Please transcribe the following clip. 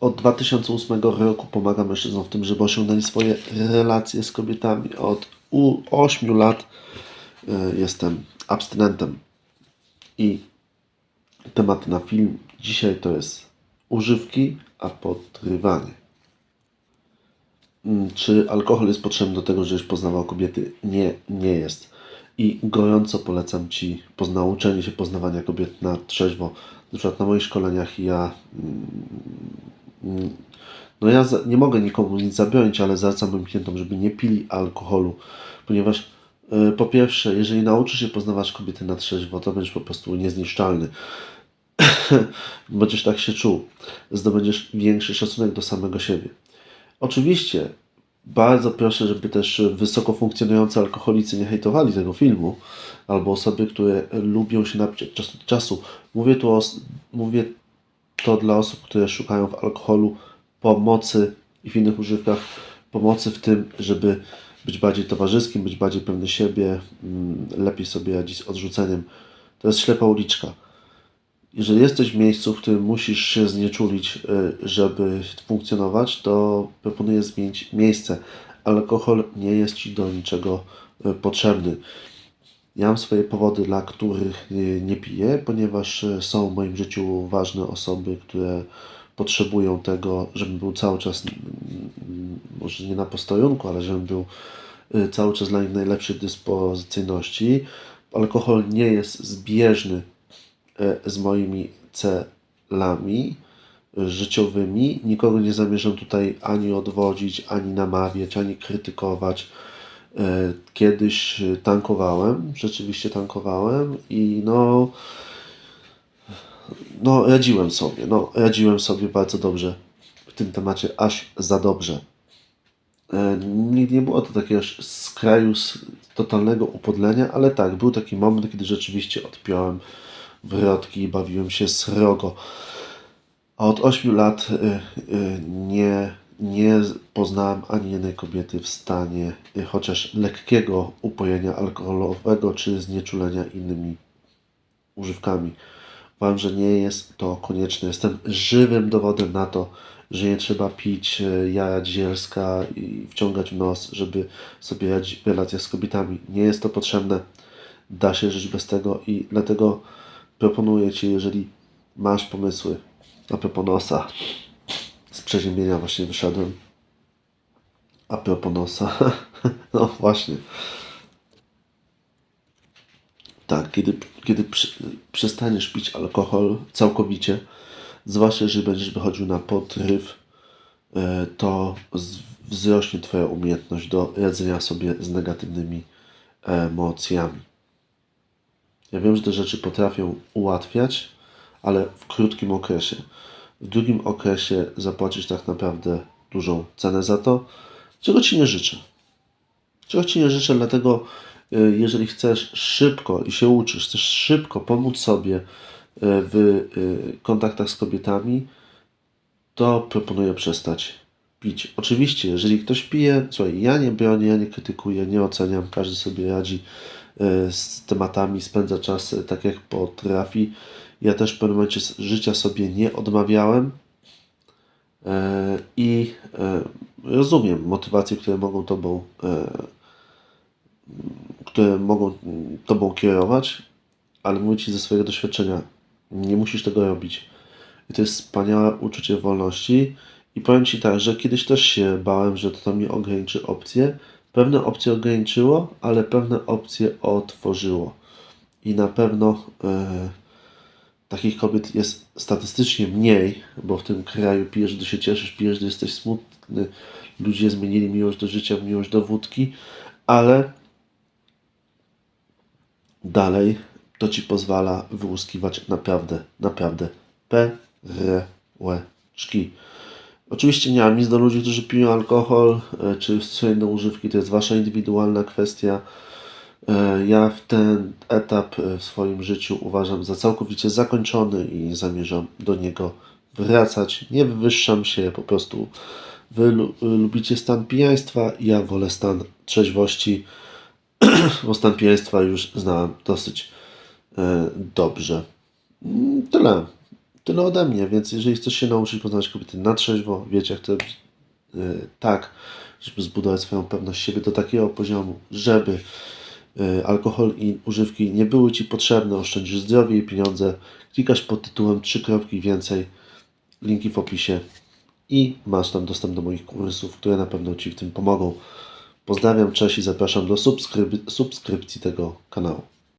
od 2008 roku pomagam mężczyznom w tym, żeby osiągnęli swoje relacje z kobietami. Od u- 8 lat y, jestem abstynentem. I temat na film dzisiaj to jest używki, a podrywanie. Mm, Czy alkohol jest potrzebny do tego, żebyś poznawał kobiety? Nie, nie jest. I gorąco polecam Ci pozna- nauczenie się poznawania kobiet na trzeźwo. Na przykład na moich szkoleniach ja mm, no ja za, nie mogę nikomu nic zabronić, ale zalecam moim klientom, żeby nie pili alkoholu, ponieważ y, po pierwsze, jeżeli nauczysz się poznawać kobiety na trzeźwo, to będziesz po prostu niezniszczalny. będziesz tak się czuł. Zdobędziesz większy szacunek do samego siebie. Oczywiście bardzo proszę, żeby też wysoko funkcjonujący alkoholicy nie hejtowali tego filmu, albo osoby, które lubią się napić od czasu do czasu. Mówię tu o, mówię to dla osób, które szukają w alkoholu pomocy i w innych używkach pomocy w tym, żeby być bardziej towarzyskim, być bardziej pewny siebie, mm, lepiej sobie radzić z odrzuceniem. To jest ślepa uliczka. Jeżeli jesteś w miejscu, w którym musisz się znieczulić, y, żeby funkcjonować, to proponuję zmienić miejsce. Alkohol nie jest Ci do niczego y, potrzebny. Ja mam swoje powody, dla których y, nie piję, ponieważ y, są w moim życiu ważne osoby, które potrzebują tego, żebym był cały czas, może nie na posterunku, ale żebym był y, cały czas dla nich w najlepszej dyspozycyjności. Alkohol nie jest zbieżny e, z moimi celami e, życiowymi. Nikogo nie zamierzam tutaj ani odwodzić, ani namawiać, ani krytykować. E, Kiedyś e, tankowałem, rzeczywiście tankowałem i no, no radziłem sobie, no radziłem sobie bardzo dobrze w tym temacie, aż za dobrze. E, Nigdy nie było to takiego skraju totalnego upodlenia, ale tak, był taki moment, kiedy rzeczywiście odpiąłem wrotki i bawiłem się srogo. A od 8 lat nie, nie poznałem ani jednej kobiety w stanie y, chociaż lekkiego upojenia alkoholowego czy znieczulenia innymi używkami. Uważam, że nie jest to konieczne. Jestem żywym dowodem na to, że nie trzeba pić e, jaja zielska i wciągać w nos, żeby sobie radzić w relacjach z kobietami. Nie jest to potrzebne. Da się żyć bez tego i dlatego proponuję Ci, jeżeli masz pomysły a propos nosa, z przeziębienia właśnie wyszedłem. A propos nosa, no właśnie. Tak, kiedy, kiedy przestaniesz pić alkohol całkowicie, zwłaszcza jeżeli będziesz wychodził na podryw, e, to wzrośnie Twoja umiejętność do radzenia sobie z negatywnymi emocjami. Ja wiem, że te rzeczy potrafią ułatwiać, ale w krótkim okresie. W długim okresie zapłacisz tak naprawdę dużą cenę za to, czego Ci nie życzę. Czego Ci nie życzę, dlatego y, jeżeli chcesz szybko i się uczysz, chcesz szybko pomóc sobie y, w y, kontaktach z kobietami, to proponuję przestać pić. Oczywiście, jeżeli ktoś pije, słuchaj, ja nie bronię, ja nie krytykuję, nie oceniam, każdy sobie radzi z tematami, spędza czas tak jak potrafi. Ja też w pewnym momencie życia sobie nie odmawiałem e, i e, rozumiem motywacje, które mogą tobą e, które mogą tobą kierować, ale mówię ci ze swojego doświadczenia, nie musisz tego robić. I to jest wspaniałe uczucie wolności. I powiem ci tak, że kiedyś też się bałem, że to mi ograniczy opcje. Pewne opcje ograniczyło, ale pewne opcje otworzyło. I na pewno takich kobiet jest statystycznie mniej, bo w tym kraju pijesz, gdy się cieszysz, pijesz, gdy jesteś smutny. Ludzie zmienili miłość do życia miłość do wódki, ale dalej to ci pozwala wyłuskiwać naprawdę, naprawdę perełeczki. Oczywiście nie mam nic do ludzi, którzy piją alkohol, e, czy inne używki, to jest wasza indywidualna kwestia. E, Ja w ten etap e, w swoim życiu uważam za całkowicie zakończony i zamierzam do niego wracać. Nie wywyższam się, po prostu wy lu- lubicie stan pijaństwa, ja wolę stan trzeźwości, bo stan pijaństwa już znałem dosyć e, dobrze. Mm, Tyle. tyle ode mnie, więc jeżeli chcesz się nauczyć poznawać kobiety na trzeźwo, wiecie jak to tak, żeby zbudować swoją pewność siebie do takiego poziomu, żeby alkohol i używki nie były Ci potrzebne, oszczędzisz zdrowie i pieniądze, klikasz pod tytułem trzy kropki więcej, linki w opisie i masz tam dostęp do moich kursów, które na pewno Ci w tym pomogą. Pozdrawiam, cześć i zapraszam do subskryb- subskrypcji tego kanału.